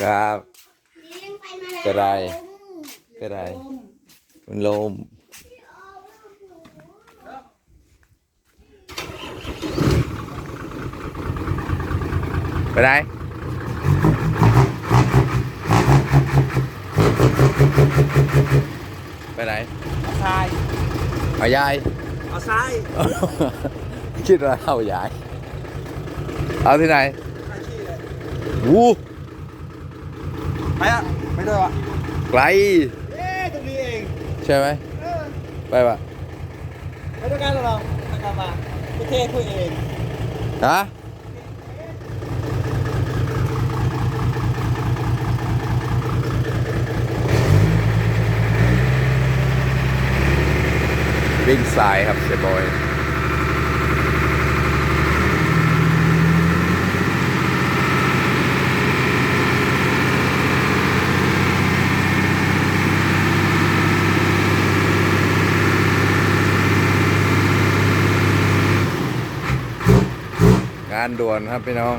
ครับกระไรกระไรมันลมไปไหนไปไหนเอาทรายเอายายเอาทราย คิดว่าเอายาย เอาที่ไหนทรายขี้เลย วู้ไปอะไม่ได้วะไกลเอ๊ะตรงนี้เองใช่ไหมเออไปปะไม่ต้องการหรอกทางการมาประเทศคุยเองฮะวิ่งสายครับเสียบอยานด่วนครับพี่น้อง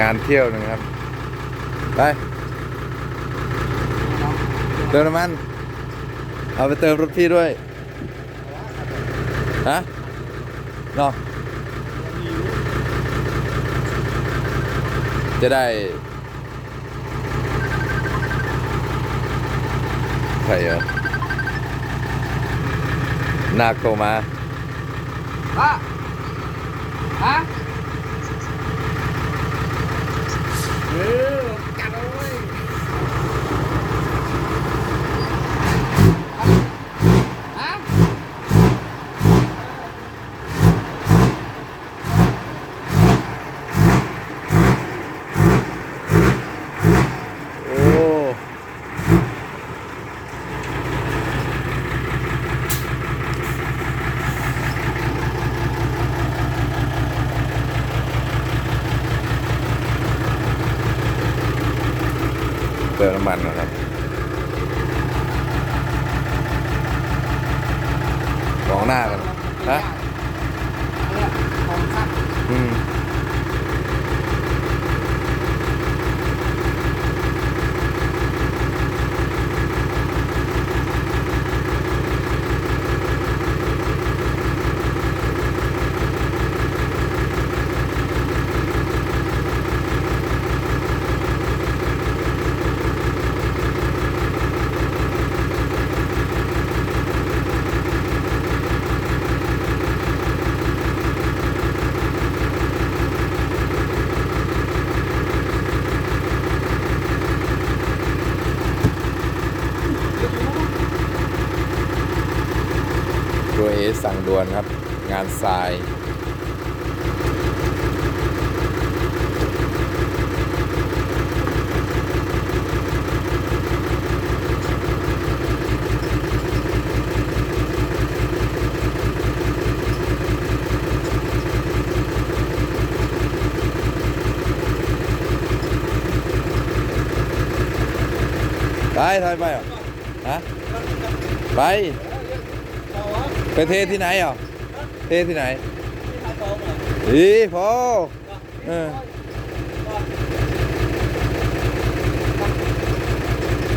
งานเที่ยวหนึ่งครับ ไปเติมน้ำมัน เอาไปเติมรถพี่ด้วยฮะเนาะจะได้ใช่เหรอนาโทรมาอะ ฮะเออกัดเอาไว้ฮะ โอ้ เติมน้ำมันนะครับมองหน้ากันฮะ เนี่ยของขั้น อืมตัวเอสั่งด่ วนครับ งานทราย ไปถอยไปเหรอฮะไป ไปเทที่ไหนอะเทที่ไหนที่ทางตรงอะอีพอเออ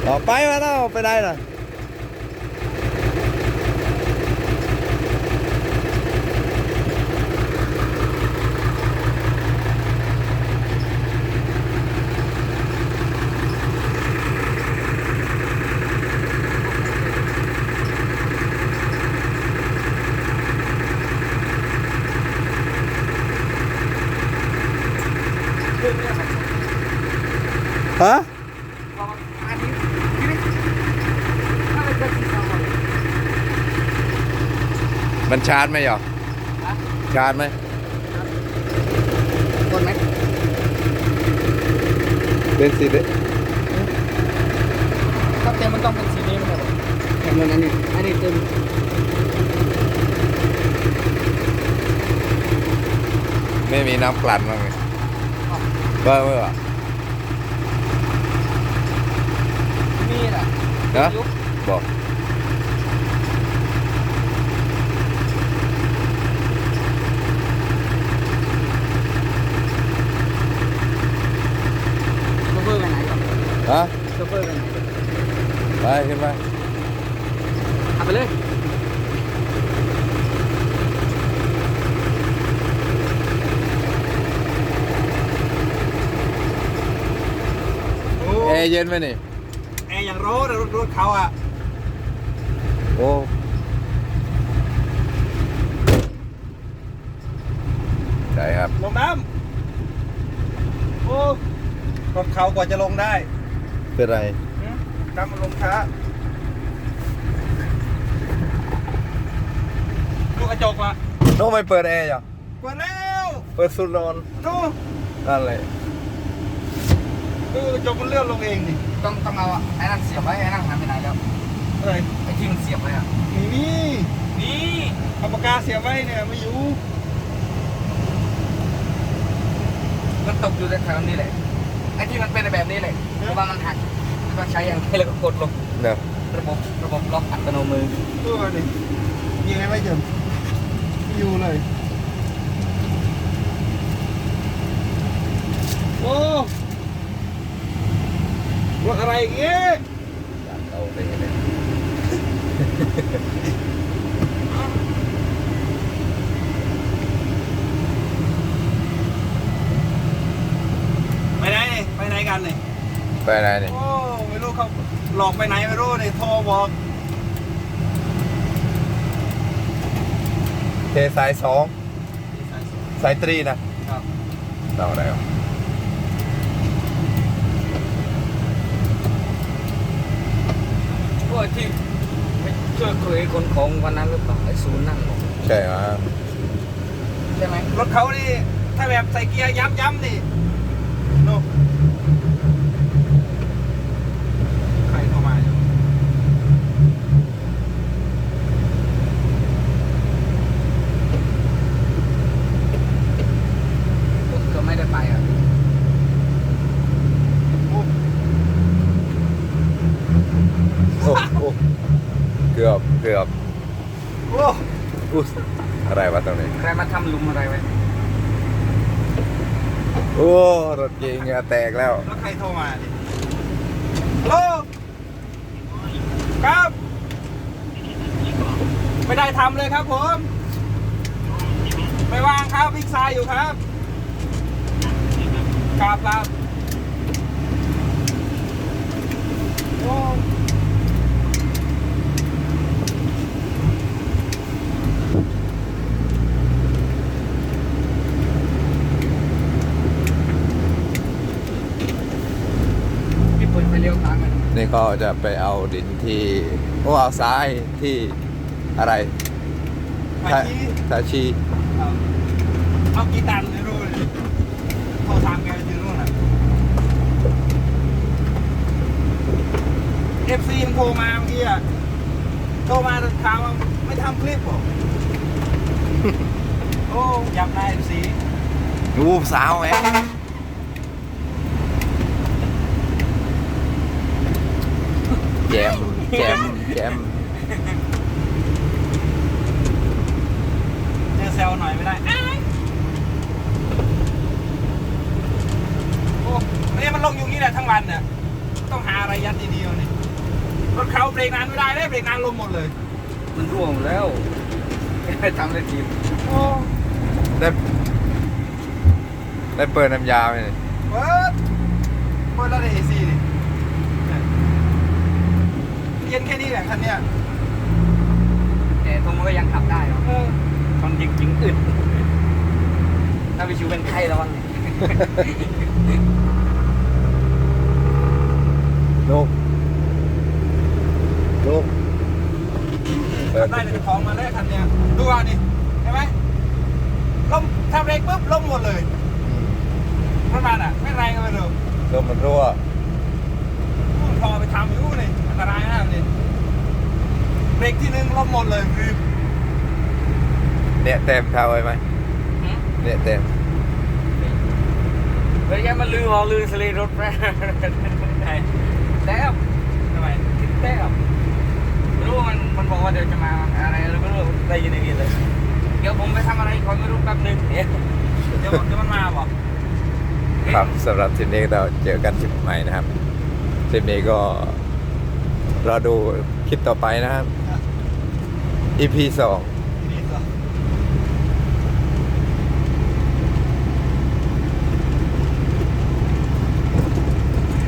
ต่อไปมาแล้วไปได้น่ะฮะอั นนี้นี่ถ้าเป็นคนที่ทำอะไรมันชาร์จไหมหรอฮะชาร์จไหมคนไหมเป็นสิเด้ถ้าเต็มมันต้องเป็นสีนี้มั้งเต็มเลยนะนี่อันนี้เต็มไม่มีน้ำกลั่นบ้างไงว่าเมื่อมี đó. Bột hả? Đây thêm vai à phải lên Ê, dên bên này. นไปขึ้นไปเอาไปเลยโอ้แอร์เย็นไหมนี่แอร์อย่างร้อนรถรถเขาอะโอ้ใช่ครับ ลงน้ำโอ้รถเขากว่าจะลงได้เป็นไรหืมน้ำมันลงช้าดูกระจกละโน้ไม่เปิดแอร์ยังกว่าแล้ว เปิดสุดนอนดูนั่นเลยดู กระจกมันเลื่อนลงเองนี่ต้องต้องเอาไอ้นั่นเสียบไว้ไอ้นั่นหายไปไหนแล้วอะไรไอ้ที่มันเสียบไว้อะนี่นี่นี่เอาปากกาเสียบไว้เนี่ยไม่อยู่มันตกอยู่แถวนี้แหละไอ้ที่มันเป็นแบบนี้แหละเพราะว่ามันหักแล้วก็ใช้อย่างนี้แล้วก็กดลงเดี๋ยวระบบระบบล็อกอัตโนมือดูมันดิยิงไงไม่เจอไม่อยู่เลยโอ้ ถอะไรอย่างเงี้ยอยากเอาไปเลยไปไหนนี่ไปไหนกันนี่ไปไหนนี่โอ้ไม่รู้เขาหลอกไปไหนไม่รู้นี่โทรบอกเทสายสองสายตรีนะ ครับเราแล้วพวกที่ไป ช่วยคุยคนของวันนั้นหรือเปล่าไอ้ศูนย์นั่งบอกใช่ไหมใช่ไหมรถเขานี่ถ้าแบบใส่เกียร์ย้ำย้ำนี่โน่ใครเข้ามาอยู่ ผมก็ไม่ได้ไปอะ โอ้ โอ้โอ้เกือบเกือบ โอ้อุ๊ยอะไรวะตรงนี้ ใครมาทำหลุมอะไรไว้โอ้รถเก๋งเหงื่อแตกแล้ว แล้วใครโทรมาดิฮัลโหลครับ ไม่ได้ทำเลยครับผม ไม่ว่างครับวิ่งทรายอยู่ครับครับครับโอ้ พี่ปุ่นไปเลี้ยวทางมันนี่ก็จะไปเอาดินที่โอ้เอาทรายที่อะไรมาทาชี้ทาชีเอาเอากี่ตันไม่รู้เลยโทรถามแกอยู่นู่นน่ะ FC มันโทรมาเมื่อกี้อะโทรมาถามว่าไม่ทำคลิปเหรอโอ้อยากได้ FC ดูสาวไง แจมแจมแจมเจอเซลหน่อยไม่ได้อ้ายโอ้เนี่ยมันลงอยู่อย่างนี้แหละทั้งวันเนี่ยต้องหาอะไรยัดดีๆนี่รถเขาเบรกนานไม่ได้เลยเบรกนานลมหมดเลยมันร่วงแล้วไม่ทำได้ทีมโอ้ได้ได้เปิดน้ำยาไหมนี่เปิดเปิดแล้วได้เอซีดิ เย็นแค่นี้แหละคันเนี้ยแต่ตรงมันก็ยังขับได้หรอกเออมันจริงจริงๆอึดถ้าไปชิวเป็นไข้แล้ววันนี้ลูกลูกเปิดได้เลยของมาได้คันเนี้ยดูเอาดิเห็นไหมลมถ้าเบรกปุ๊บลมหมดเลยรถมันอะ ไม่แรงเลยดูลมมันรั่วพอไปทำอยู่นี่อัน ตรายมากนี่เบรกที่หนึ่งลมหมดเลยคือเนี่ยเต็มเท้าไว้ไหมเนี่ยเต็มเฮ้ยแกมันลือหอลือสลีรถแม่ไหนแต้วทำไมคิดแต้วไม่รู้ว่ามันมันบอกว่าเดี๋ยวจะมาอะไรแล้วไม่รู้ได้ยินอย่างนี้เลยเดี๋ยวผมไปทำอะไรคอยไม่รู้แป๊บนึงเดี๋ยวเดี๋ยวเดี๋ยวมันมาบอกครับสำหรับทีนี้เราเจอกันทริปใหม่นะครับสคลิปนี้ก็ รอดูคลิปต่อไปนะครับ EP สอง